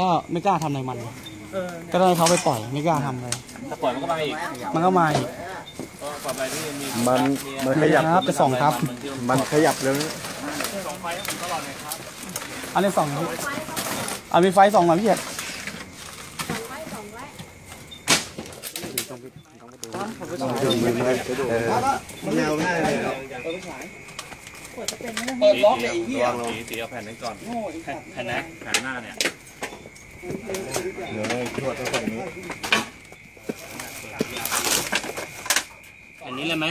ก็ไม่กล้าทำอะไรมันเออก็ต้องให้เขาไปปล่อยไม่กล้าทำเลย ถ้าปล่อยมันก็มาอีกมันก็มาอีก ก็ปล่อยไปที่มีมันมันขยับครับไปส่องครับ มันขยับแล้วส่องไฟให้ผมตลอดเลยครับอันนี้สองพี่เอามีไฟสองหน่อยพี่เอกแนวหน้าเลยเปิดล็อกเลยไอ้เหี้ยสีสีเอาแผ่นนี้ก่อนแผ่นแผ่นนะแผ่นหน้าเนี่ย เดี๋ยวเลยทวดตรงฝั่งนี้ อันนี้เลยไหม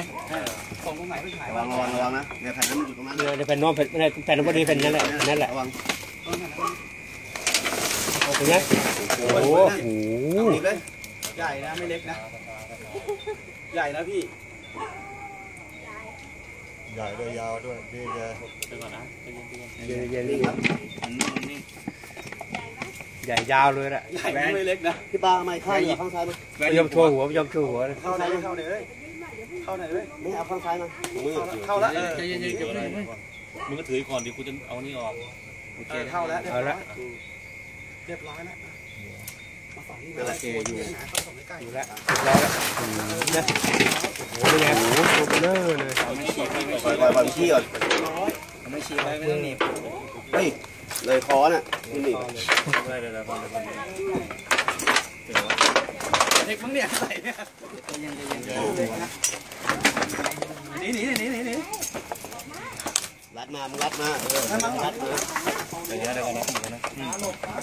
ส่งตรงไหนไปถ่ายระวังระวังระวังนะเดี๋ยวแผ่นนั้นมันอยู่ตรงนั้นเดี๋ยวแผ่นนอกแผ่นแผ่นพอดีแผ่นนั่นแหละนั่นแหละระวังตรงนี้โอ้โหหนีบเลยใหญ่นะไม่เล็กนะ ใหญ่นะพี่ใหญ่ด้วยยาวด้วยนี่จะเดี๋ยวก่อนนะใจเย็นใจเย็นเย็นเย็นนี่ครับอันนี้อันนี้ ใหญ่ยาวเลยแหละใหญ่นะไม่เล็กนะพี่ปาไม่ข้างเหรอข้างซ้ายมั้ยพยายามทั่วหัวพยายามทั่วหัวเข้าไหนเข้าไหนเลยเข้าไหนเลยไม่เอาข้างซ้ายมามือเข้าแล้วใจเย็นใจเย็นมึงก็ถือก่อนดิกูจะเอานี่ออกเออเข้าแล้วเอาละเรียบร้อยแล้ว นั่นแหละเออยู่อยู่แล้วแล้วโอ้โหเป็นไงโอ้โหตัวเบลอเลยไม่ฉีกไม่ปล่อยปล่อยปล่อยมันขี้ก่อนไม่ชี้ไปไม่ต้องหนีบเฮ้ยเลยคอน่ะนี่หนี่ได้เลยได้ได้เด็กมั้งเนี่ยใส่เนี่ยหนีหนีหนีหนีหนีรัดมามึงรัดมาเออรัดมาเดี๋ยวเดี๋ยวก่อนนะเดี๋ยวนะเอาอ้า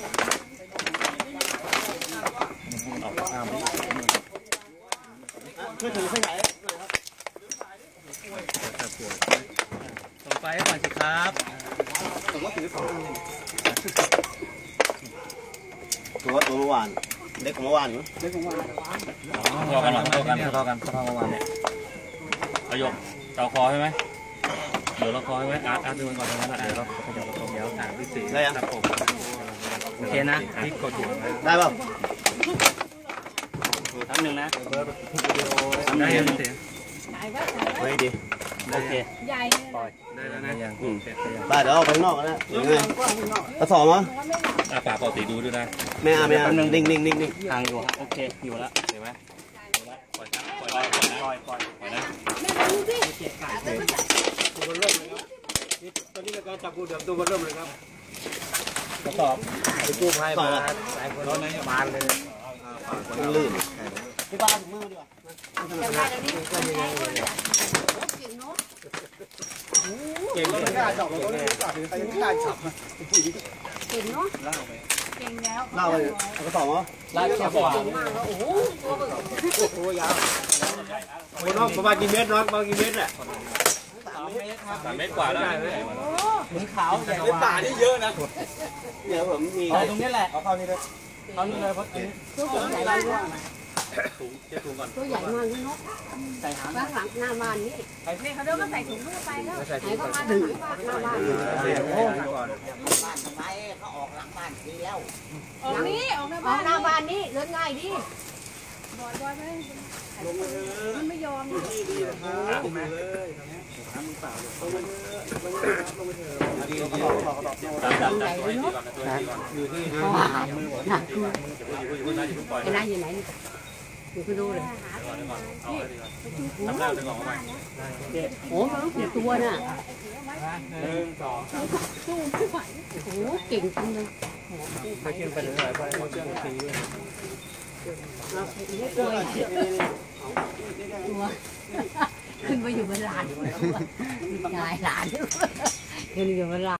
มดิ ช่วยถือให้ไหนส่งไฟให้ก่อนสิครับตัวตัวเมื่อวานเล็กกว่าเมื่อวานมั้ยเด็กของว่าพอกันหรอพอกันพอกันพอกันประมาณนี้เอายกเจาคอใช่ไหมเดี๋ยวเราคอใช่ไหมอาร์ตอาร์ตดูมันก่อนตรงนั้นแหละเดี๋ยวเราขยับตรงเดี๋ยวอ่านที่สี่ได้ยังครับผมโอเคนะที่กดอยู่นะได้ป่ะ แป๊บนึงนะได้ยังเสียเฮ้ยดีโอเคใหญ่ได้แล้วนะยังเสร็จยังได้เดี๋ยวเอาไปข้างนอกกันนะหรือไงกระสอบมั้ยอะปากปกติดูด้วยนะไม่เอาไม่เอานิ่งนิ่งนิ่งนิ่งทางอยู่โอเคอยู่แล้วเห็นไหมปล่อยนะปล่อยปล่อยนะปล่อยปล่อยปล่อยนะตอนนี้ก็จับกูเดือดตัวเริ่มเลยครับกระสอบไปกู้ภัยมาหลายคนรถนั้นบานเลย ลื่นพี่ป้าถุงมือดีกว่าเก่งเลยไม่กล้าจับเราต้องรู้จักใครไม่กล้าจับเก่งเนาะเก่งแล้วเล่าไปกระสอบมั้ยลายแค่กว่าโอ้โหตัวโอ้ยาวโอ้น้องประมาณกี่เมตรน้องประมาณกี่เมตรอะสามเมตรกว่าได้เลยหมือนขาวใหญ่ในป่านี่เยอะนะเดี๋ยวผมมีตรงนี้แหละเอาเข้านี่เลย เอานี่เลยเพราะตัวใหญ่มากถุงเช็ดถุงก่อนตัวใหญ่มากเลยเนาะใส่หางบ้านหลังหน้าบ้านนี่นี่เขาเดินก็ใส่ถุงมือไปแล้วไหนก็มานหลังบ้านหน้าบ้านออกนี้ออกหน้าบ้านหน้าบ้านนี่เดินง่ายดี บอยบอยไม่มันไม่ยอมจับจับจับตัวให้ดีก่อนนะตัวให้ดีก่อนอยู่ที่หนักตัวอยู่ที่อยู่ที่ปล่อยไอ้นายอยู่ไหนอยู่ก็ดูเลยก่อนก่อนเอาให้ดีก่อนทำได้ดึงออกมาโอ้มันกี่ตัวน่ะหนึ่งสองสู้ไม่ไหวโอ้โหเก่งจังเลยไปขึ้นไปเลยไปเชื่อมสีด้วย ตัวใหญ่ตัวขึ้นไปอยู่บนหลานยายหลานขึ้นอยู่บนหลาน